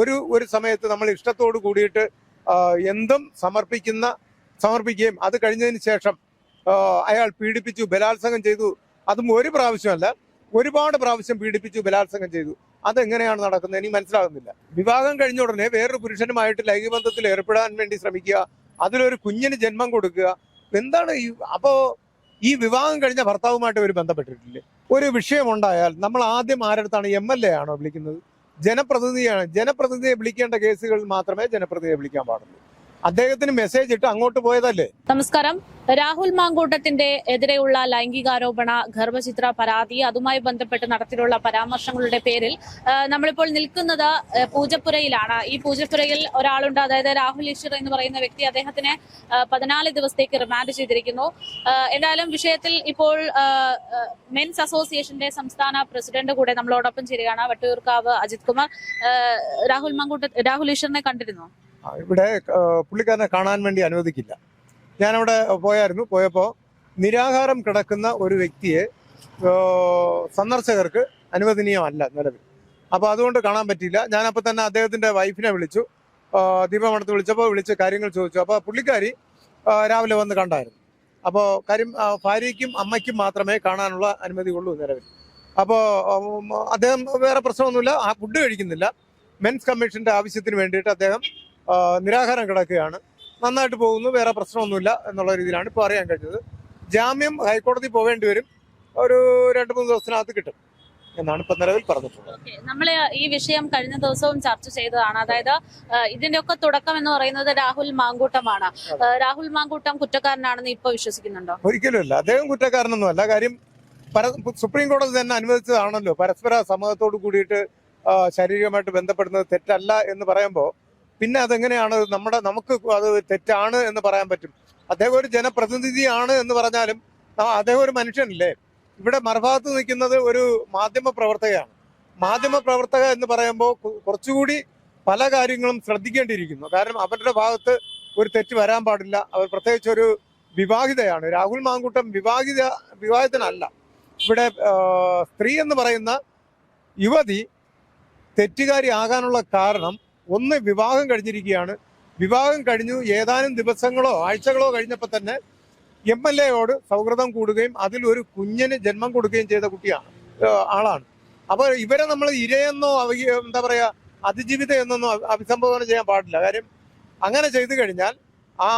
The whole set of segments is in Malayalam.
ഒരു ഒരു സമയത്ത് നമ്മൾ ഇഷ്ടത്തോട് കൂടിയിട്ട് എന്തും സമർപ്പിക്കുന്ന സമർപ്പിക്കുകയും അത് കഴിഞ്ഞതിന് ശേഷം അയാൾ പീഡിപ്പിച്ചു ബലാത്സംഗം ചെയ്തു. അതും ഒരു പ്രാവശ്യമല്ല ഒരുപാട് പ്രാവശ്യം പീഡിപ്പിച്ചു ബലാത്സംഗം ചെയ്തു. അതെങ്ങനെയാണ് നടക്കുന്നത് എനിക്ക് മനസ്സിലാകുന്നില്ല. വിവാഹം കഴിഞ്ഞ ഉടനെ വേറൊരു പുരുഷനുമായിട്ട് ലൈംഗിക ബന്ധത്തിൽ ഏർപ്പെടാൻ വേണ്ടി ശ്രമിക്കുക അതിലൊരു കുഞ്ഞിന് ജന്മം കൊടുക്കുക. എന്താണ് ഈ അപ്പോ ഈ വിവാഹം കഴിഞ്ഞ ഭർത്താവുമായിട്ട് ഒരു ബന്ധപ്പെട്ടിട്ടില്ലേ? ഒരു വിഷയമുണ്ടായാൽ നമ്മൾ ആദ്യം ആരടുത്താണ് എം എൽ എ ആണോ വിളിക്കുന്നത്? ജനപ്രതിനിധിയാണ്. ജനപ്രതിനിധിയെ വിളിക്കേണ്ട കേസുകളിൽ മാത്രമേ ജനപ്രതിനിധിയെ വിളിക്കാൻ പാടുള്ളൂ. അദ്ദേഹത്തിന് മെസ്സേജ് ഇട്ട് അങ്ങോട്ട് പോയതല്ലേ? നമസ്കാരം. രാഹുൽ മാങ്കൂട്ടത്തിന്റെ എതിരെയുള്ള ലൈംഗികാരോപണ ഗർഭചിത്ര പരാതി അതുമായി ബന്ധപ്പെട്ട് നടത്തിയിട്ടുള്ള പരാമർശങ്ങളുടെ പേരിൽ നമ്മളിപ്പോൾ നിൽക്കുന്നത് പൂജപ്പുരയിലാണ്. ഈ പൂജപ്പുരയിൽ ഒരാളുണ്ട് അതായത് രാഹുൽ ഈശ്വർ എന്ന് പറയുന്ന വ്യക്തി അദ്ദേഹത്തിനെ പതിനാല് ദിവസത്തേക്ക് റിമാൻഡ് ചെയ്തിരിക്കുന്നു. എന്തായാലും വിഷയത്തിൽ ഇപ്പോൾ മെൻസ് അസോസിയേഷന്റെ സംസ്ഥാന പ്രസിഡന്റ് കൂടെ നമ്മളോടൊപ്പം ചേരുകയാണ്. വട്ടിയൂർക്കാവ് അജിത് കുമാർ. രാഹുൽ മാങ്കൂട്ട രാഹുൽ ഈശ്വറിനെ കണ്ടിരുന്നു? ഇവിടെ പുള്ളിക്കാരനെ കാണാൻ വേണ്ടി അനുവദിക്കില്ല. ഞാനവിടെ പോയായിരുന്നു. പോയപ്പോൾ നിരാഹാരം കിടക്കുന്ന ഒരു വ്യക്തിയെ സന്ദർശകർക്ക് അനുവദനീയമല്ല നിലവിൽ. അപ്പോൾ അതുകൊണ്ട് കാണാൻ പറ്റിയില്ല. ഞാനപ്പോൾ തന്നെ അദ്ദേഹത്തിന്റെ വൈഫിനെ വിളിച്ചു. ദീപമണത്ത് വിളിച്ചപ്പോൾ വിളിച്ച് കാര്യങ്ങൾ ചോദിച്ചു. അപ്പോൾ പുള്ളിക്കാരി രാവിലെ വന്ന് കണ്ടായിരുന്നു. അപ്പോൾ കാര്യം ഭാര്യയ്ക്കും അമ്മയ്ക്കും മാത്രമേ കാണാനുള്ള അനുമതി ഉള്ളൂ നിലവിൽ. അപ്പോൾ അദ്ദേഹം വേറെ പ്രശ്നമൊന്നുമില്ല. ആ ഫുഡ് കഴിക്കുന്നില്ല. മെൻസ് കമ്മീഷന്റെ ആവശ്യത്തിന് വേണ്ടിയിട്ട് അദ്ദേഹം നിരാഹാരം കിടക്കുകയാണ്. നന്നായിട്ട് പോകുന്നു വേറെ പ്രശ്നമൊന്നുമില്ല എന്നുള്ള രീതിയിലാണ് ഇപ്പോൾ അറിയാൻ കഴിഞ്ഞത്. ജാമ്യം ഹൈക്കോടതി പോവേണ്ടി വരും. ഒരു രണ്ട് മൂന്ന് ദിവസത്തിനകത്ത് കിട്ടും എന്നാണ് ഇപ്പൊ നിലവിൽ പറഞ്ഞിട്ടുള്ളത്. നമ്മൾ ഈ വിഷയം കഴിഞ്ഞ ദിവസവും ചർച്ച ചെയ്തതാണ്. അതായത് ഇതിന്റെ ഇതിന്റെയൊക്കെ തുടക്കം എന്ന് പറയുന്നത് രാഹുൽ മാങ്കൂട്ടമാണ്. രാഹുൽ മാങ്കൂട്ടം കുറ്റക്കാരനാണെന്ന് ഇപ്പൊ വിശ്വസിക്കുന്നുണ്ടോ? ഒരിക്കലുമല്ല അദ്ദേഹം കുറ്റക്കാരനൊന്നുമല്ല കാര്യം സുപ്രീം കോടതി തന്നെ അനുവദിച്ചതാണല്ലോ. പരസ്പര സമ്മതത്തോട് കൂടിയിട്ട് ശാരീരികമായിട്ട് ബന്ധപ്പെടുന്നത് തെറ്റല്ല എന്ന് പറയുമ്പോൾ പിന്നെ അതെങ്ങനെയാണ്? നമ്മുടെ നമുക്ക് അത് തെറ്റാണ് എന്ന് പറയാൻ പറ്റും. അദ്ദേഹം ഒരു ജനപ്രതിനിധിയാണ് എന്ന് പറഞ്ഞാലും അദ്ദേഹം ഒരു മനുഷ്യനല്ലേ? ഇവിടെ മറുഭാഗത്ത് നിൽക്കുന്നത് ഒരു മാധ്യമ പ്രവർത്തകയാണ്. മാധ്യമ പ്രവർത്തക എന്ന് പറയുമ്പോൾ കുറച്ചുകൂടി പല കാര്യങ്ങളും ശ്രദ്ധിക്കേണ്ടിയിരിക്കുന്നു. കാരണം അവരുടെ ഭാഗത്ത് ഒരു തെറ്റ് വരാൻ പാടില്ല. അവർ പ്രത്യേകിച്ച് ഒരു വിവാഹിതയാണ്. രാഹുൽ മാങ്കൂട്ടം വിവാഹിത വിവാഹിതനല്ല. ഇവിടെ സ്ത്രീ എന്ന് പറയുന്ന യുവതി തെറ്റുകാരി ആകാനുള്ള കാരണം ഒന്ന് വിവാഹം കഴിഞ്ഞിരിക്കുകയാണ്. വിവാഹം കഴിഞ്ഞു. ഏതാനും ദിവസങ്ങളോ ആഴ്ചകളോ കഴിഞ്ഞപ്പോൾ തന്നെ എം എൽ എയോട് സൗഹൃദം കൂടുകയും അതിൽ ഒരു കുഞ്ഞിന് ജന്മം കൊടുക്കുകയും ചെയ്ത കുട്ടിയാണ് ആളാണ്. അപ്പോൾ ഇവരെ നമ്മൾ ഇരയെന്നോ എന്താ പറയാ അതിജീവിത എന്നൊന്നും അഭിസംബോധന ചെയ്യാൻ പാടില്ല. കാര്യം അങ്ങനെ ചെയ്തു കഴിഞ്ഞാൽ ആ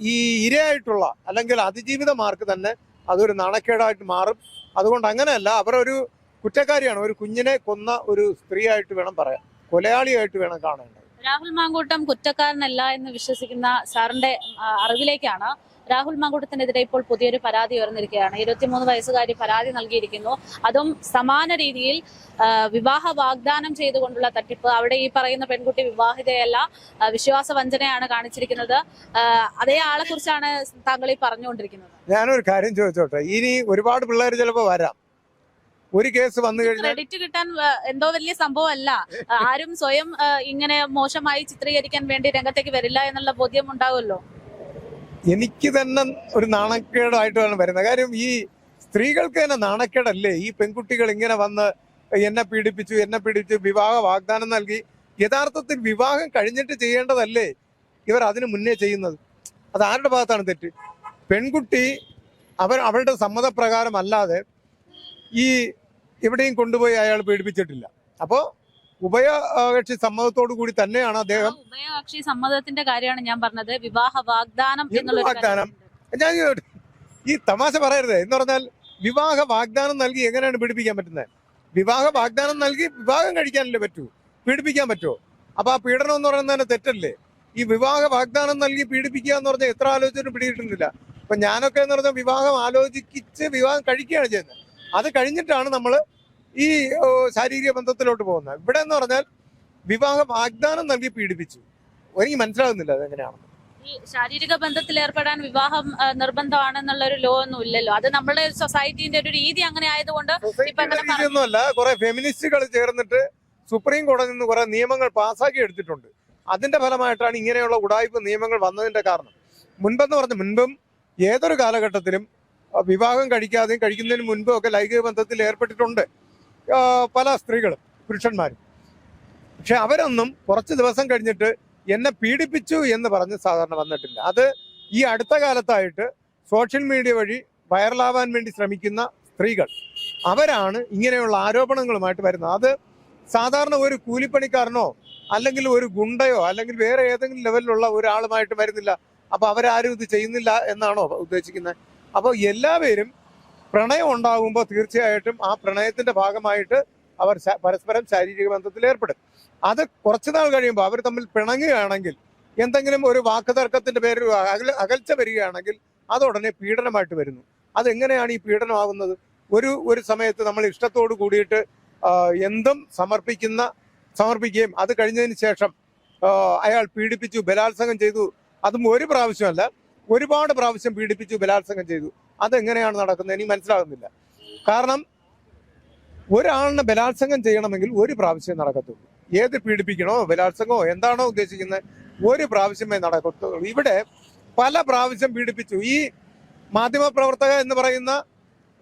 ഈ ഇരയായിട്ടുള്ള അല്ലെങ്കിൽ അതിജീവിതമാർക്ക് തന്നെ അതൊരു നാണക്കേടായിട്ട് മാറും. അതുകൊണ്ട് അങ്ങനെയല്ല അവരൊരു കുറ്റക്കാരിയാണ്. ഒരു കുഞ്ഞിനെ കൊന്ന ഒരു സ്ത്രീയായിട്ട് വേണം പറയാൻ. കൊലയാളിയായിട്ട് വേണം കാണേണ്ടത്. രാഹുൽ മാങ്കൂട്ടം കുറ്റക്കാരനല്ല എന്ന് വിശ്വസിക്കുന്ന സാറിന്റെ അറിവിലേക്കാണ് രാഹുൽ മാങ്കൂട്ടത്തിനെതിരെ ഇപ്പോൾ പുതിയൊരു പരാതി ഉയർന്നിരിക്കുകയാണ്. ഇരുപത്തിമൂന്ന് വയസ്സുകാരി പരാതി നൽകിയിരിക്കുന്നു. അതും സമാന രീതിയിൽ വിവാഹ വാഗ്ദാനം ചെയ്തുകൊണ്ടുള്ള തട്ടിപ്പ്. അവിടെ ഈ പറയുന്ന പെൺകുട്ടി വിവാഹിതയല്ല വിശ്വാസ വഞ്ചനയാണ് കാണിച്ചിരിക്കുന്നത്. അതേ ആളെ കുറിച്ചാണ് താങ്കൾ ഈ പറഞ്ഞുകൊണ്ടിരിക്കുന്നത്. ഞാനൊരു കാര്യം ചോദിച്ചോട്ടെ? ഇനി ഒരുപാട് പിള്ളേർ ചിലപ്പോൾ വരാം. ഒരു കേസ് വന്നു കഴിഞ്ഞാൽ ക്രെഡിറ്റ് കിട്ടാൻ എന്തോ വലിയ സംഭവമല്ല. ആരും സ്വയം ഇങ്ങനെ മോശമായി ചിത്രീകരിക്കാൻ വേണ്ടി രംഗത്തേക്ക് വരില്ല എന്നുള്ള ബോധ്യം ഉണ്ടാവുമല്ലോ? എനിക്ക് തന്നെ ഒരു നാണക്കേടായിട്ടാണ് വരുന്നത്. കാര്യം ഈ സ്ത്രീകൾക്ക് തന്നെ നാണക്കേടല്ലേ? ഈ പെൺകുട്ടികൾ ഇങ്ങനെ വന്ന് എന്നെ പീഡിപ്പിച്ചു എന്നെ പീഡിപ്പിച്ചു വിവാഹ വാഗ്ദാനം നൽകി. യഥാർത്ഥത്തിൽ വിവാഹം കഴിഞ്ഞിട്ട് ചെയ്യേണ്ടതല്ലേ ഇവർ അതിനു മുന്നേ ചെയ്യുന്നത്? അത് ആരുടെ ഭാഗത്താണ് തെറ്റ്? പെൺകുട്ടി അവർ അവരുടെ സമ്മതപ്രകാരം അല്ലാതെ ഈ എവിടെയും കൊണ്ടുപോയി അയാൾ പീഡിപ്പിച്ചിട്ടില്ല അപ്പോൾ ഉഭയകക്ഷി സമ്മതത്തോടു കൂടി തന്നെയാണ് അദ്ദേഹം ഉഭയകക്ഷി സമ്മതത്തിന്റെ കാര്യമാണ് ഞാൻ പറഞ്ഞത്. വിവാഹ വാഗ്ദാനം വാഗ്ദാനം? ഞാൻ ഈ തമാശ പറയരുത്. എന്ന് പറഞ്ഞാൽ വിവാഹ വാഗ്ദാനം നൽകി എങ്ങനെയാണ് പീഡിപ്പിക്കാൻ പറ്റുന്നത്? വിവാഹ വാഗ്ദാനം നൽകി വിവാഹം കഴിക്കാനല്ലേ പറ്റൂ? പീഡിപ്പിക്കാൻ പറ്റുമോ അപ്പൊ ആ പീഡനം എന്ന് പറയുന്നത് തന്നെ തെറ്റല്ലേ? ഈ വിവാഹ വാഗ്ദാനം നൽകി പീഡിപ്പിക്കുക എന്ന് പറഞ്ഞാൽ എത്ര ആലോചിച്ചിട്ടും പിടിയിട്ടുന്നില്ല അപ്പൊ ഞാനൊക്കെ എന്ന് പറഞ്ഞാൽ വിവാഹം ആലോചിച്ച് വിവാഹം കഴിക്കുകയാണ് ചെയ്യുന്നത്. അത് കഴിഞ്ഞിട്ടാണ് നമ്മൾ ഈ ശാരീരിക ബന്ധത്തിലോട്ട് പോകുന്നത്. ഇവിടെ എന്ന് പറഞ്ഞാൽ വിവാഹ വാഗ്ദാനം നൽകി പീഡിപ്പിച്ചു. എനിക്ക് മനസ്സിലാകുന്നില്ല അതെങ്ങനെയാണ്. ഈ ശാരീരിക ബന്ധത്തിൽ ഏർപ്പെടാൻ വിവാഹം നിർബന്ധമാണെന്നുള്ള ഒരു ലോ ഒന്നും ഇല്ലല്ലോ. അത് നമ്മുടെ സൊസൈറ്റിന്റെ ഒരു രീതി അങ്ങനെ ആയതുകൊണ്ട് ഒന്നുമല്ല കുറെ ഫെമിനിസ്റ്റുകൾ ചേർന്നിട്ട് സുപ്രീം കോടതി നിന്ന് കുറെ നിയമങ്ങൾ പാസ്സാക്കി എടുത്തിട്ടുണ്ട്. അതിന്റെ ഫലമായിട്ടാണ് ഇങ്ങനെയുള്ള ഉടായ്പ നിയമങ്ങൾ വന്നതിന്റെ കാരണം. മുൻപെന്ന് പറഞ്ഞ മുൻപും ഏതൊരു കാലഘട്ടത്തിലും വിവാഹം കഴിക്കാതെയും കഴിക്കുന്നതിന് മുൻപും ഒക്കെ ലൈംഗിക ബന്ധത്തിൽ ഏർപ്പെട്ടിട്ടുണ്ട്. പല സ്ത്രീകളും പുരുഷന്മാരും. പക്ഷെ അവരൊന്നും കുറച്ച് ദിവസം കഴിഞ്ഞിട്ട് എന്നെ പീഡിപ്പിച്ചു എന്ന് പറഞ്ഞ് സാധാരണ വന്നിട്ടില്ല. അത് ഈ അടുത്ത കാലത്തായിട്ട് സോഷ്യൽ മീഡിയ വഴി വൈറലാവാൻ വേണ്ടി ശ്രമിക്കുന്ന സ്ത്രീകൾ അവരാണ് ഇങ്ങനെയുള്ള ആരോപണങ്ങളുമായിട്ട് വരുന്നത്. അത് സാധാരണ ഒരു കൂലിപ്പണിക്കാരനോ അല്ലെങ്കിൽ ഒരു ഗുണ്ടയോ അല്ലെങ്കിൽ വേറെ ഏതെങ്കിലും ലെവലിലുള്ള ഒരാളുമായിട്ട് വരുന്നില്ല. അപ്പൊ അവരാരും ഇത് ചെയ്യുന്നില്ല എന്നാണോ ഉദ്ദേശിക്കുന്നത്? അപ്പോൾ എല്ലാവരും പ്രണയം ഉണ്ടാകുമ്പോൾ തീർച്ചയായിട്ടും ആ പ്രണയത്തിന്റെ ഭാഗമായിട്ട് അവർ പരസ്പരം ശാരീരിക ബന്ധത്തിൽ ഏർപ്പെടും. അത് കുറച്ചു നാൾ കഴിയുമ്പോൾ അവർ തമ്മിൽ പിണങ്ങുകയാണെങ്കിൽ എന്തെങ്കിലും ഒരു വാക്ക് തർക്കത്തിന്റെ പേരിൽ അകൽച്ച വരികയാണെങ്കിൽ അത് ഉടനെ പീഡനമായിട്ട് വരുന്നു. അതെങ്ങനെയാണ് ഈ പീഡനമാകുന്നത്? ഒരു ഒരു സമയത്ത് നമ്മൾ ഇഷ്ടത്തോട് കൂടിയിട്ട് എന്തും സമർപ്പിക്കുന്ന സമർപ്പിക്കുകയും അത് കഴിഞ്ഞതിന് ശേഷം അയാൾ പീഡിപ്പിച്ചു ബലാത്സംഗം ചെയ്തു അതും ഒരു പ്രാവശ്യമല്ല. ഒരുപാട് പ്രാവശ്യം പീഡിപ്പിച്ചു ബലാത്സംഗം ചെയ്തു. അതെങ്ങനെയാണ് നടക്കുന്നത് എനിക്ക് മനസ്സിലാകുന്നില്ല. കാരണം ഒരാളിനെ ബലാത്സംഗം ചെയ്യണമെങ്കിൽ ഒരു പ്രാവശ്യം നടക്കത്തുള്ളൂ. ഏത് പീഡിപ്പിക്കണോ ബലാത്സംഗമോ എന്താണോ ഉദ്ദേശിക്കുന്നത് ഒരു പ്രാവശ്യമേ നടക്കത്തുള്ളൂ. ഇവിടെ പല പ്രാവശ്യം പീഡിപ്പിച്ചു. ഈ മാധ്യമപ്രവർത്തക എന്ന് പറയുന്ന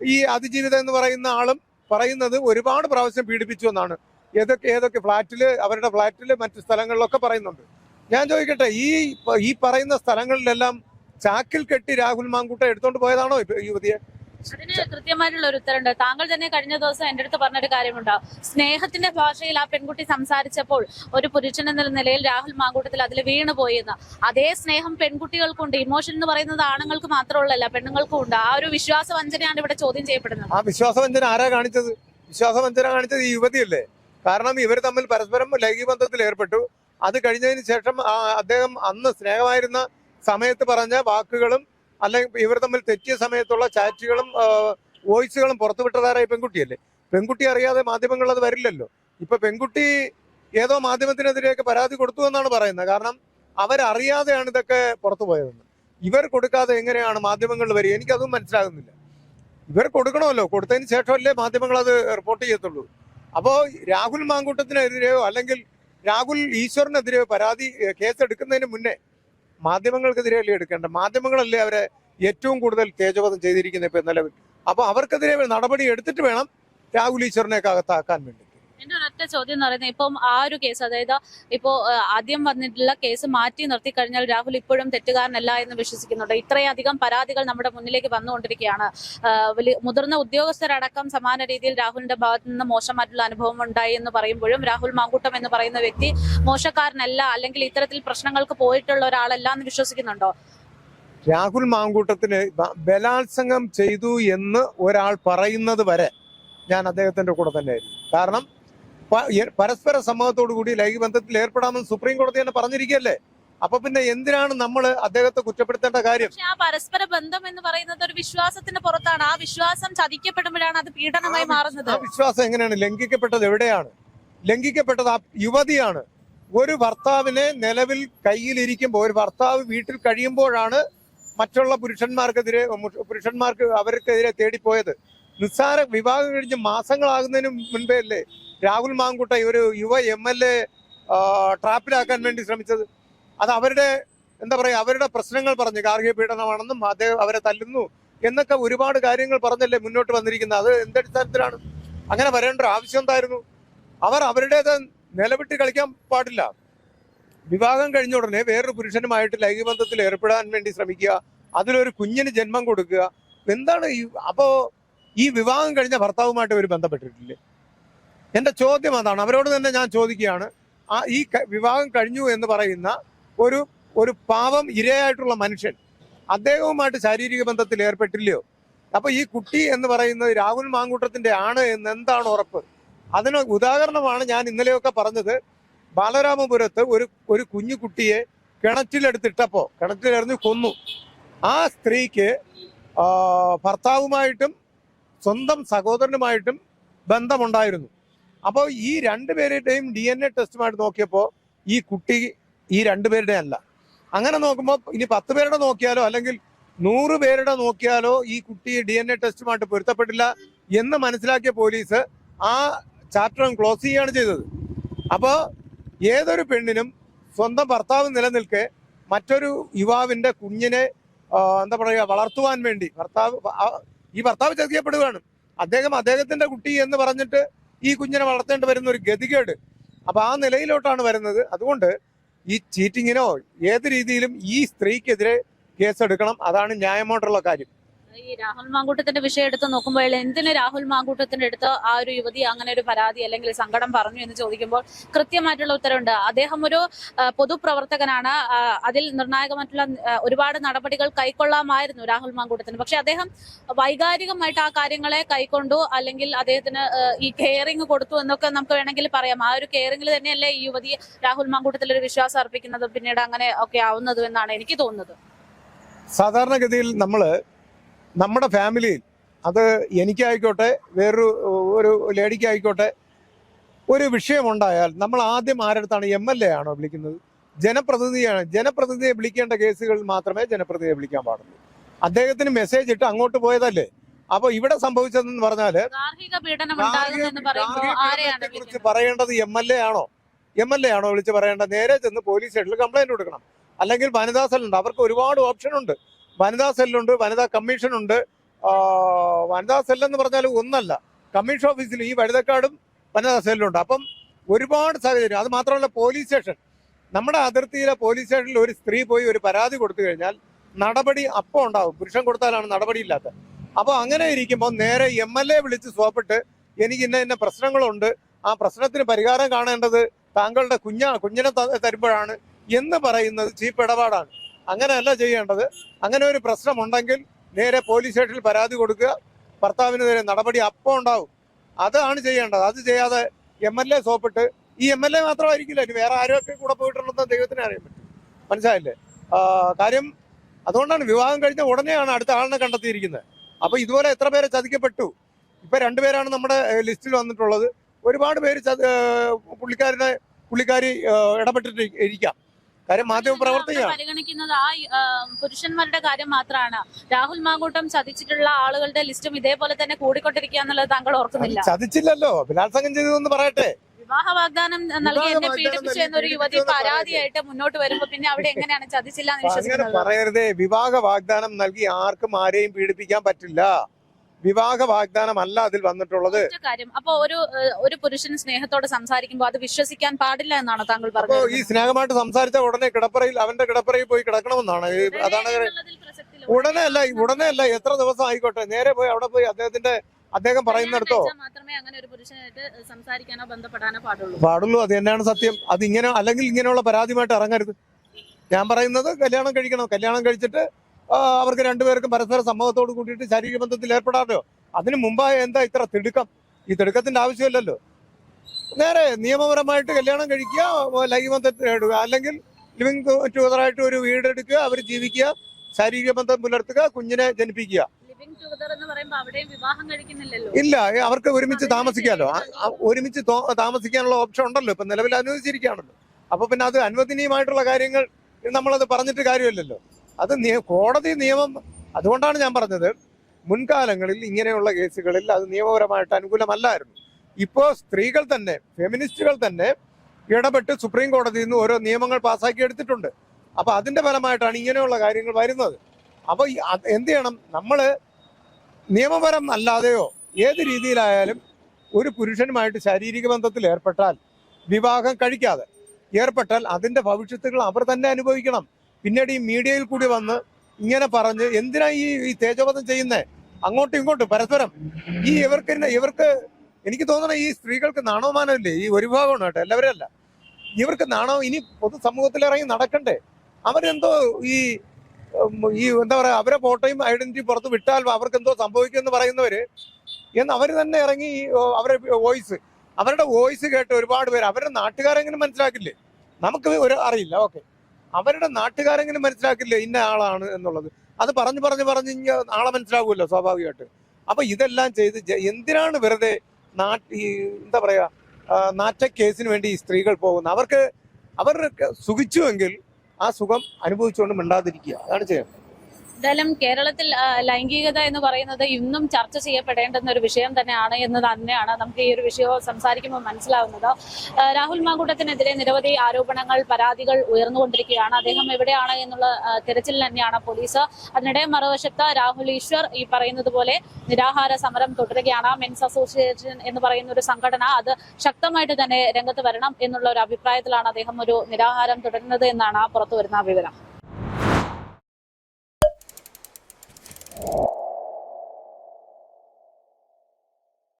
ഈ അതിജീവിത എന്ന് പറയുന്ന ആളും പറയുന്നത് ഒരുപാട് പ്രാവശ്യം പീഡിപ്പിച്ചു എന്നാണ്. ഏതൊക്കെ ഏതൊക്കെ ഫ്ലാറ്റിൽ അവരുടെ ഫ്ലാറ്റിൽ മറ്റു സ്ഥലങ്ങളിലൊക്കെ പറയുന്നുണ്ട്. ഞാൻ ചോദിക്കട്ടെ ഈ ഈ പറയുന്ന സ്ഥലങ്ങളിലെല്ലാം ചാക്കിൽ കെട്ടി രാഹുൽ മാങ്കൂട്ട എടുത്തോണ്ട് പോയതാണോ യുവതിയെ? അതിന് കൃത്യമായിട്ടുള്ള ഒരു ഉത്തരമുണ്ട് താങ്കൾ തന്നെ കഴിഞ്ഞ ദിവസം എന്റെ അടുത്ത് പറഞ്ഞൊരു കാര്യമുണ്ട് സ്നേഹത്തിന്റെ ഭാഷയിൽ ആ പെൺകുട്ടി സംസാരിച്ചപ്പോൾ ഒരു പുരുഷൻ എന്ന നിലയിൽ രാഹുൽ മാങ്കൂട്ടത്തിൽ അതിൽ വീണുപോയി എന്ന്. അതേ സ്നേഹം പെൺകുട്ടികൾക്കുണ്ട്. ഇമോഷൻ എന്ന് പറയുന്നത് ആണുങ്ങൾക്ക് മാത്രമുള്ളല്ല പെണ്ണുങ്ങൾക്കും ഉണ്ട്. ആ ഒരു വിശ്വാസവഞ്ചനയാണ് ഇവിടെ ചോദ്യം ചെയ്യപ്പെടുന്നത്. ആ വിശ്വാസവഞ്ചന ആരാ കാണിച്ചത്? വിശ്വാസവഞ്ചന കാണിച്ചത് ഈ യുവതിയല്ലേ? കാരണം ഇവർ തമ്മിൽ പരസ്പരം ലൈംഗിക ബന്ധത്തിൽ ഏർപ്പെട്ടു. അത് കഴിഞ്ഞതിന് ശേഷം അദ്ദേഹം അന്ന് സ്നേഹമായിരുന്ന സമയത്ത് പറഞ്ഞ വാക്കുകളും അല്ലെങ്കിൽ ഇവർ തമ്മിൽ തെറ്റിയ സമയത്തുള്ള ചാറ്റുകളും വോയിസുകളും പുറത്തുവിട്ടതാരായി പെൺകുട്ടിയല്ലേ? പെൺകുട്ടി അറിയാതെ മാധ്യമങ്ങൾ അത് വരില്ലല്ലോ. ഇപ്പൊ പെൺകുട്ടി ഏതോ മാധ്യമത്തിനെതിരെയൊക്കെ പരാതി കൊടുത്തു എന്നാണ് പറയുന്നത്. കാരണം അവരറിയാതെയാണ് ഇതൊക്കെ പുറത്തു പോയതെന്ന്. ഇവർ കൊടുക്കാതെ എങ്ങനെയാണ് മാധ്യമങ്ങളിൽ വരിക? എനിക്കതും മനസ്സിലാകുന്നില്ല. ഇവർ കൊടുക്കണമല്ലോ. കൊടുത്തതിന് ശേഷമല്ലേ മാധ്യമങ്ങൾ അത് റിപ്പോർട്ട് ചെയ്യത്തുള്ളൂ. അപ്പോൾ രാഹുൽ മാങ്കൂട്ടത്തിനെതിരെയോ അല്ലെങ്കിൽ രാഹുൽ ഈശ്വറിനെതിരെയോ പരാതി കേസെടുക്കുന്നതിന് മുന്നേ മാധ്യമങ്ങൾക്കെതിരെയല്ലേ എടുക്കേണ്ടത്? മാധ്യമങ്ങളല്ലേ അവരെ ഏറ്റവും കൂടുതൽ തേജവധം ചെയ്തിരിക്കുന്നത് ഇപ്പം നിലവിൽ അപ്പോൾ അവർക്കെതിരെ നടപടി എടുത്തിട്ട് വേണം രാഹുൽ ഈശ്വറിനെ അകത്താക്കാൻ വേണ്ടി. എന്റെ ഒരൊറ്റ ചോദ്യം എന്ന് പറയുന്നത് ഇപ്പം ആ ഒരു കേസ് അതായത് ഇപ്പോ ആദ്യം വന്നിട്ടുള്ള കേസ് മാറ്റി നിർത്തി കഴിഞ്ഞാൽ രാഹുൽ ഇപ്പോഴും തെറ്റുകാരനല്ല എന്ന് വിശ്വസിക്കുന്നുണ്ട്. ഇത്രയധികം പരാതികൾ നമ്മുടെ മുന്നിലേക്ക് വന്നുകൊണ്ടിരിക്കുകയാണ്. മുതിർന്ന ഉദ്യോഗസ്ഥരടക്കം സമാന രീതിയിൽ രാഹുലിന്റെ ഭാഗത്തു നിന്ന് മോശമായിട്ടുള്ള അനുഭവം ഉണ്ടായി എന്ന് പറയുമ്പോഴും രാഹുൽ മാങ്കൂട്ടം എന്ന് പറയുന്ന വ്യക്തി മോശക്കാരനല്ല അല്ലെങ്കിൽ ഇത്തരത്തിൽ പ്രശ്നങ്ങൾക്ക് പോയിട്ടുള്ള ഒരാളല്ല എന്ന് വിശ്വസിക്കുന്നുണ്ടോ? രാഹുൽ മാങ്കൂട്ടത്തിന് ബലാത്സംഗം ചെയ്തു എന്ന് ഒരാൾ പറയുന്നത് വരെ ഞാൻ അദ്ദേഹത്തിന്റെ കൂടെ തന്നെയായിരുന്നു കാരണം പരസ്പര സമ്മതത്തോടു കൂടി ലൈംഗിക ബന്ധത്തിൽ ഏർപ്പെടാമെന്ന് സുപ്രീം കോടതി തന്നെ പറഞ്ഞിരിക്കുകയല്ലേ? അപ്പൊ പിന്നെ എന്തിനാണ് നമ്മൾ അദ്ദേഹത്തെ കുറ്റപ്പെടുത്തേണ്ട കാര്യം? ആ പരസ്പര ബന്ധം എന്ന് പറയുന്നത് ഒരു വിശ്വാസത്തിന്റെ പുറത്താണ്. ആ വിശ്വാസം ചതിക്കപ്പെടുമ്പോഴാണ് അത് പീഡനമായി മാറുന്നത്. ആ വിശ്വാസം എങ്ങനെയാണ്? ലംഘിക്കപ്പെട്ടത് എവിടെയാണ്? ലംഘിക്കപ്പെട്ടത് ആ യുവതിയാണ്. ഒരു ഭർത്താവിനെ നിലവിൽ കയ്യിലിരിക്കുമ്പോൾ ഒരു ഭർത്താവ് വീട്ടിൽ കഴിയുമ്പോഴാണ് മറ്റുള്ള പുരുഷന്മാർക്കെതിരെ പുരുഷന്മാർക്ക് അവർക്കെതിരെ തേടിപ്പോയത്. നിസ്സാര വിവാഹം കഴിഞ്ഞ് മാസങ്ങളാകുന്നതിന് മുൻപേ അല്ലേ രാഹുൽ മാങ്കുട്ട ഒരു യുവ എം എൽ എ ട്രാപ്പിലാക്കാൻ വേണ്ടി ശ്രമിച്ചത്. അത് അവരുടെ എന്താ പറയുക അവരുടെ പ്രശ്നങ്ങൾ പറഞ്ഞ്. ഗാർഹിക പീഡനമാണെന്നും അദ്ദേഹം അവരെ തല്ലുന്നു എന്നൊക്കെ ഒരുപാട് കാര്യങ്ങൾ പറഞ്ഞല്ലേ മുന്നോട്ട് വന്നിരിക്കുന്നത്. അത് എന്തടിസ്ഥാനത്തിലാണ് അങ്ങനെ വരേണ്ട ആവശ്യം എന്തായിരുന്നു? അവർ അവരുടേത് നിലവിട്ട് കളിക്കാൻ പാടില്ല. വിവാഹം കഴിഞ്ഞ ഉടനെ വേറൊരു പുരുഷനുമായിട്ട് ലൈംഗിക ബന്ധത്തിൽ ഏർപ്പെടാൻ വേണ്ടി ശ്രമിക്കുക. അതിലൊരു കുഞ്ഞിന് ജന്മം കൊടുക്കുക. എന്താണ് ഈ അപ്പോ ഈ വിവാഹം കഴിഞ്ഞ ഭർത്താവുമായിട്ട് ഇവർ ബന്ധപ്പെട്ടിട്ടില്ലേ? എന്റെ ചോദ്യം അതാണ്. അവരോട് തന്നെ ഞാൻ ചോദിക്കുകയാണ്. ആ ഈ വിവാഹം കഴിഞ്ഞു എന്ന് പറയുന്ന ഒരു ഒരു പാവം ഇരയായിട്ടുള്ള മനുഷ്യൻ അദ്ദേഹവുമായിട്ട് ശാരീരിക ബന്ധത്തിൽ ഏർപ്പെട്ടില്ലയോ? അപ്പൊ ഈ കുട്ടി എന്ന് പറയുന്നത് രാഹുൽ മാങ്കൂട്ടത്തിന്റെ ആണ് എന്ന് എന്താണ് ഉറപ്പ്? അതിന് ഉദാഹരണമാണ് ഞാൻ ഇന്നലെയൊക്കെ പറഞ്ഞത്. ബാലരാമപുരത്ത് ഒരു ഒരു കുഞ്ഞു കുട്ടിയെ കിണറ്റിലെടുത്തിട്ടപ്പോ കിണറ്റിലെറിഞ്ഞ് കൊന്നു. ആ സ്ത്രീക്ക് ഭർത്താവുമായിട്ടും സ്വന്തം സഹോദരനുമായിട്ടും ബന്ധമുണ്ടായിരുന്നു. അപ്പോൾ ഈ രണ്ടുപേരുടെയും ഡി എൻ എ ടെസ്റ്റുമായിട്ട് നോക്കിയപ്പോൾ ഈ കുട്ടി ഈ രണ്ടുപേരുടെ അല്ല. അങ്ങനെ നോക്കുമ്പോൾ ഇനി പത്ത് പേരുടെ നോക്കിയാലോ അല്ലെങ്കിൽ നൂറ് പേരുടെ നോക്കിയാലോ ഈ കുട്ടി ഡി എൻ എ ടെസ്റ്റുമായിട്ട് പൊരുത്തപ്പെട്ടില്ല എന്ന് മനസ്സിലാക്കിയ പോലീസ് ആ ചാപ്റ്റർ ക്ലോസ് ചെയ്യുകയാണ് ചെയ്തത്. അപ്പോൾ ഏതൊരു പെണ്ണിനും സ്വന്തം ഭർത്താവ് നിലനിൽക്കെ മറ്റൊരു യുവാവിന്റെ കുഞ്ഞിനെ എന്താ പറയുക വളർത്തുവാൻ വേണ്ടി ഭർത്താവ് ഈ ഭർത്താവ് ചതിക്കപ്പെടുകയാണ്. അദ്ദേഹം അദ്ദേഹത്തിന്റെ കുട്ടി എന്ന് പറഞ്ഞിട്ട് ഈ കുഞ്ഞിനെ വളർത്തേണ്ടി വരുന്ന ഒരു ഗതികേട്. അപ്പൊ ആ നിലയിലോട്ടാണ് വരുന്നത്. അതുകൊണ്ട് ഈ ചീറ്റിങ്ങിനോ ഏത് രീതിയിലും ഈ സ്ത്രീക്കെതിരെ കേസെടുക്കണം. അതാണ് ന്യായമായിട്ടുള്ള കാര്യം. ഈ രാഹുൽ മാങ്കൂട്ടത്തിന്റെ വിഷയം എടുത്ത് നോക്കുമ്പോൾ എന്തിന് രാഹുൽ മാങ്കൂട്ടത്തിന്റെ അടുത്ത് ആ ഒരു യുവതി അങ്ങനെ ഒരു പരാതി അല്ലെങ്കിൽ സങ്കടം പറഞ്ഞു എന്ന് ചോദിക്കുമ്പോൾ കൃത്യമായിട്ടുള്ള ഉത്തരവുണ്ട്. അദ്ദേഹം ഒരു പൊതുപ്രവർത്തകനാണ്. അതിൽ നിർണായകമായിട്ടുള്ള ഒരുപാട് നടപടികൾ കൈക്കൊള്ളാമായിരുന്നു രാഹുൽ മാങ്കൂട്ടത്തിന്. പക്ഷെ അദ്ദേഹം വൈകാരികമായിട്ട് ആ കാര്യങ്ങളെ കൈക്കൊണ്ടു അല്ലെങ്കിൽ അദ്ദേഹത്തിന് ഈ കെയറിങ് കൊടുത്തു എന്നൊക്കെ നമുക്ക് വേണമെങ്കിൽ പറയാം. ആ ഒരു കെയറിംഗിൽ തന്നെയല്ലേ ഈ യുവതി രാഹുൽ മാങ്കൂട്ടത്തിൽ ഒരു വിശ്വാസം അർപ്പിക്കുന്നത് പിന്നീട് അങ്ങനെ ഒക്കെ ആവുന്നതും എന്നാണ് എനിക്ക് തോന്നുന്നത്. സാധാരണഗതിയിൽ നമ്മൾ നമ്മുടെ ഫാമിലിയിൽ അത് എനിക്കായിക്കോട്ടെ വേറൊരു ഒരു ലേഡിക്കായിക്കോട്ടെ ഒരു വിഷയമുണ്ടായാൽ നമ്മൾ ആദ്യം ആരടുത്താണ് എം എൽ എ ആണോ വിളിക്കുന്നത്? ജനപ്രതിനിധിയാണ് ജനപ്രതിനിധിയെ വിളിക്കേണ്ട കേസുകളിൽ മാത്രമേ ജനപ്രതിനിധിയെ വിളിക്കാൻ പാടുള്ളൂ. അദ്ദേഹത്തിന് മെസ്സേജ് ഇട്ട് അങ്ങോട്ട് പോയതല്ലേ? അപ്പൊ ഇവിടെ സംഭവിച്ചതെന്ന് പറഞ്ഞാൽ കുറിച്ച് പറയേണ്ടത് എം എൽ എ ആണോ? എം എൽ എ ആണോ വിളിച്ച് പറയേണ്ടത്? നേരെ ചെന്ന് പോലീസ് സ്റ്റേഷനിൽ കംപ്ലൈന്റ് കൊടുക്കണം. അല്ലെങ്കിൽ വനിതാ സെല്ലുണ്ട്. അവർക്ക് ഒരുപാട് ഓപ്ഷൻ ഉണ്ട്. വനിതാ സെല്ലുണ്ട് വനിതാ കമ്മീഷൻ ഉണ്ട് വനിതാ സെല്ലെന്ന് പറഞ്ഞാൽ ഒന്നല്ല. കമ്മീഷൻ ഓഫീസിൽ ഈ വനിതക്കാടും വനിതാ സെല്ലുണ്ട്. അപ്പം ഒരുപാട് സാഹചര്യം. അത് മാത്രമല്ല പോലീസ് സ്റ്റേഷൻ. നമ്മുടെ അതിർത്തിയിലെ പോലീസ് സ്റ്റേഷനിൽ ഒരു സ്ത്രീ പോയി ഒരു പരാതി കൊടുത്തു കഴിഞ്ഞാൽ നടപടി അപ്പോൾ ഉണ്ടാവും. പുരുഷൻ കൊടുത്താലാണ് നടപടി ഇല്ലാത്തത് അപ്പോൾ അങ്ങനെ ഇരിക്കുമ്പോൾ നേരെ എം എൽ എ വിളിച്ച് സോപ്പിട്ട് എനിക്ക് ഇന്ന ഇന്ന പ്രശ്നങ്ങളുണ്ട്. ആ പ്രശ്നത്തിന് പരിഹാരം കാണേണ്ടത് താങ്കളുടെ കുഞ്ഞ കുഞ്ഞിനെ തരുമ്പോഴാണ് എന്ന് പറയുന്നത് ചീപ്പ് ഇടപാടാണ്. അങ്ങനെയല്ല ചെയ്യേണ്ടത്. അങ്ങനെ ഒരു പ്രശ്നമുണ്ടെങ്കിൽ നേരെ പോലീസ് സ്റ്റേഷനിൽ പരാതി കൊടുക്കുക. ഭർത്താവിനെതിരെ നടപടി അപ്പോൾ ഉണ്ടാവും. അതാണ് ചെയ്യേണ്ടത്. അത് ചെയ്യാതെ എം എൽ എ സോപ്പിട്ട് ഈ എം എൽ എ മാത്രമായിരിക്കില്ല. ഇനി വേറെ ആരൊക്കെ കൂടെ പോയിട്ടുണ്ടെന്ന് ദൈവത്തിന് അറിയാൻ പറ്റും. മനസ്സിലായില്ലേ? കാര്യം അതുകൊണ്ടാണ് വിവാഹം കഴിഞ്ഞ ഉടനെയാണ് അടുത്ത ആളിനെ കണ്ടെത്തിയിരിക്കുന്നത്. അപ്പൊ ഇതുപോലെ എത്ര പേരെ ചതിക്കപ്പെട്ടു? ഇപ്പൊ രണ്ടുപേരാണ് നമ്മുടെ ലിസ്റ്റിൽ വന്നിട്ടുള്ളത്. ഒരുപാട് പേര് പുള്ളിക്കാരനെ പുള്ളിക്കാരി ഇടപെട്ടിട്ട് ഇരിക്കാം. കാര്യം മാധ്യമ പ്രവർത്തകയാണ് പരിഗണിക്കുന്നത് ആ പുരുഷന്മാരുടെ കാര്യം മാത്രമാണ്. രാഹുൽ മാങ്കൂട്ടം ചതിച്ചിട്ടുള്ള ആളുകളുടെ ലിസ്റ്റും ഇതേപോലെ തന്നെ കൂടിക്കൊണ്ടിരിക്കുക എന്നുള്ളത് താങ്കൾ ഓർക്കുന്നില്ല? ചതിച്ചില്ലല്ലോ. ബലാത്സംഗം ചെയ്തതെന്ന് പറയട്ടെ. വിവാഹ വാഗ്ദാനം നൽകി എന്നെ പീഡിപ്പിച്ചു എന്നൊരു യുവതി പരാതിയായിട്ട് മുന്നോട്ട് വരുമ്പോ പിന്നെ അവിടെ എങ്ങനെയാണ് ചതിച്ചില്ല എന്ന് വിശ്വസിക്കുന്നത്? പറയരുതേ. വിവാഹ വാഗ്ദാനം നൽകി ആർക്കും ആരെയും പീഡിപ്പിക്കാൻ പറ്റില്ല. വിവാഹ വാഗ്ദാനമല്ല അതിൽ വന്നിട്ടുള്ളത്. കാര്യം. അപ്പൊ ഒരു ഒരു പുരുഷൻ സ്നേഹത്തോടെ സംസാരിക്കുമ്പോൾ അത് വിശ്വസിക്കാൻ പാടില്ല എന്നാണ് താങ്കൾ പറഞ്ഞത്. ഈ സ്നേഹമായിട്ട് സംസാരിച്ച ഉടനെ കിടപ്പറയിൽ അവന്റെ കിടപ്പറയിൽ പോയി കിടക്കണമെന്നാണ്. അതാണ് ഉടനെ അല്ല ഉടനെ അല്ല എത്ര ദിവസം ആയിക്കോട്ടെ നേരെ പോയി അവിടെ പോയി അദ്ദേഹത്തിന്റെ അദ്ദേഹം പറയുന്നിടത്തോ? മാത്രമേ അങ്ങനെ ഒരു പുരുഷനായിട്ട് സംസാരിക്കാനോ ബന്ധപ്പെടാനോ പാടുള്ളൂ. പാടുള്ളൂ അത് തന്നെയാണ് സത്യം. അത് ഇങ്ങനെ അല്ലെങ്കിൽ ഇങ്ങനെയുള്ള പരാതിയുമായിട്ട് ഇറങ്ങരുത്. ഞാൻ പറയുന്നത് കല്യാണം കഴിക്കണം. കല്യാണം കഴിച്ചിട്ട് അവർക്ക് രണ്ടുപേർക്കും പരസ്പര സമ്മതത്തോട് കൂടിയിട്ട് ശാരീരിക ബന്ധത്തിൽ ഏർപ്പെടാമല്ലോ. അതിനു മുമ്പായ എന്താ ഇത്ര തിടുക്കം? ഈ തിടുക്കത്തിന്റെ ആവശ്യമില്ലല്ലോ. നേരെ നിയമപരമായിട്ട് കല്യാണം കഴിക്കുക ലൈംഗിക ബന്ധത്തിൽ ഏടുക അല്ലെങ്കിൽ ലിവിങ് ടുഗതറായിട്ട് ഒരു വീട് എടുക്കുക അവർ ജീവിക്കുക ശാരീരിക ബന്ധം പുലർത്തുക കുഞ്ഞിനെ ജനിപ്പിക്കുക. ഇല്ല അവർക്ക് ഒരുമിച്ച് താമസിക്കാമല്ലോ. ഒരുമിച്ച് താമസിക്കാനുള്ള ഓപ്ഷൻ ഉണ്ടല്ലോ. ഇപ്പൊ നിലവിൽ അനുവദിച്ചിരിക്കുകയാണല്ലോ. അപ്പൊ പിന്നെ അത് അനുവദനീയമായിട്ടുള്ള കാര്യങ്ങൾ നമ്മളത് പറഞ്ഞിട്ട് കാര്യമില്ലല്ലോ. അത് കോടതി നിയമം അതുകൊണ്ടാണ് ഞാൻ പറഞ്ഞത് മുൻകാലങ്ങളിൽ ഇങ്ങനെയുള്ള കേസുകളിൽ അത് നിയമപരമായിട്ട് അനുകൂലമല്ലായിരുന്നു. ഇപ്പോൾ സ്ത്രീകൾ തന്നെ ഫെമിനിസ്റ്റുകൾ തന്നെ ഇടപെട്ട് സുപ്രീം കോടതിയിൽ നിന്ന് ഓരോ നിയമങ്ങൾ പാസ്സാക്കി എടുത്തിട്ടുണ്ട്. അപ്പോൾ അതിന്റെ ഫലമായിട്ടാണ് ഇങ്ങനെയുള്ള കാര്യങ്ങൾ വരുന്നത്. അപ്പോൾ എന്ത് ചെയ്യണം? നമ്മൾ നിയമപരം അല്ലാതെയോ ഏത് രീതിയിലായാലും ഒരു പുരുഷനുമായിട്ട് ശാരീരിക ബന്ധത്തിൽ ഏർപ്പെട്ടാൽ വിവാഹം കഴിക്കാതെ ഏർപ്പെട്ടാൽ അതിന്റെ ഭവിഷ്യത്തുകൾ അവർ തന്നെ അനുഭവിക്കണം. പിന്നീട് ഈ മീഡിയയിൽ കൂടി വന്ന് ഇങ്ങനെ പറഞ്ഞ് എന്തിനാ ഈ ഈ തേജോവധം ചെയ്യുന്നേ? അങ്ങോട്ടും ഇങ്ങോട്ടും പരസ്പരം. ഈ ഇവർക്ക് ഇവർക്ക് എനിക്ക് തോന്നണ ഈ സ്ത്രീകൾക്ക് നാണവമാനമില്ലേ ഈ ഒരു ഭാഗമാണ് കേട്ടോ എല്ലാവരും അല്ല. ഇവർക്ക് നാണോ? ഇനി പൊതുസമൂഹത്തിൽ ഇറങ്ങി നടക്കണ്ടേ? അവരെന്തോ ഈ ഈ എന്താ പറയാ അവരെ ഫോട്ടോയും ഐഡന്റിറ്റി പുറത്ത് വിട്ടാൽ അവർക്ക് എന്തോ സംഭവിക്കും എന്ന് പറയുന്നവര് എന്ന് അവർ തന്നെ ഇറങ്ങി അവരെ വോയിസ്. അവരുടെ വോയിസ് കേട്ട് ഒരുപാട് പേര് അവരുടെ നാട്ടുകാരെങ്കിലും മനസ്സിലാക്കില്ലേ? നമുക്ക് ഒരു അറിയില്ല ഓക്കെ. അവരുടെ നാട്ടുകാരെങ്കിലും മനസ്സിലാക്കില്ല ഇന്ന ആളാണ് എന്നുള്ളത്? അത് പറഞ്ഞു പറഞ്ഞു പറഞ്ഞ് ഇങ്ങ ആളെ മനസ്സിലാകുമല്ലോ സ്വാഭാവികമായിട്ട്. അപ്പൊ ഇതെല്ലാം ചെയ്ത് എന്തിനാണ് വെറുതെ നാട്ട് ഈ എന്താ പറയാ നാറ്റ കേസിന് വേണ്ടി ഈ സ്ത്രീകൾ പോകുന്നത്? അവർക്ക് അവർ സുഖിച്ചുവെങ്കിൽ ആ സുഖം അനുഭവിച്ചുകൊണ്ട് മിണ്ടാതിരിക്കുക. അതാണ് ചെയ്യുന്നത് എന്തായാലും കേരളത്തിൽ ലൈംഗികത എന്ന് പറയുന്നത് ഇന്നും ചർച്ച ചെയ്യപ്പെടേണ്ടുന്ന ഒരു വിഷയം തന്നെയാണ് എന്ന് തന്നെയാണ് നമുക്ക് ഈ ഒരു വിഷയം സംസാരിക്കുമ്പോൾ മനസ്സിലാവുന്നത്. രാഹുൽ മാങ്കൂട്ടത്തിനെതിരെ നിരവധി ആരോപണങ്ങൾ പരാതികൾ ഉയർന്നുകൊണ്ടിരിക്കുകയാണ്. അദ്ദേഹം എവിടെയാണ് എന്നുള്ള തിരച്ചിൽ തന്നെയാണ് പോലീസ്. അതിനിടെ മറുവശത്ത് രാഹുൽ ഈശ്വർ ഈ പറയുന്നത് പോലെ നിരാഹാര സമരം തുടരുകയാണ്. മെൻസ് അസോസിയേഷൻ എന്ന് പറയുന്ന ഒരു സംഘടന അത് ശക്തമായിട്ട് തന്നെ രംഗത്ത് വരണം എന്നുള്ള ഒരു അഭിപ്രായത്തിലാണ് അദ്ദേഹം ഒരു നിരാഹാരം തുടരുന്നത് എന്നാണ് പുറത്തു വരുന്ന വിവരം.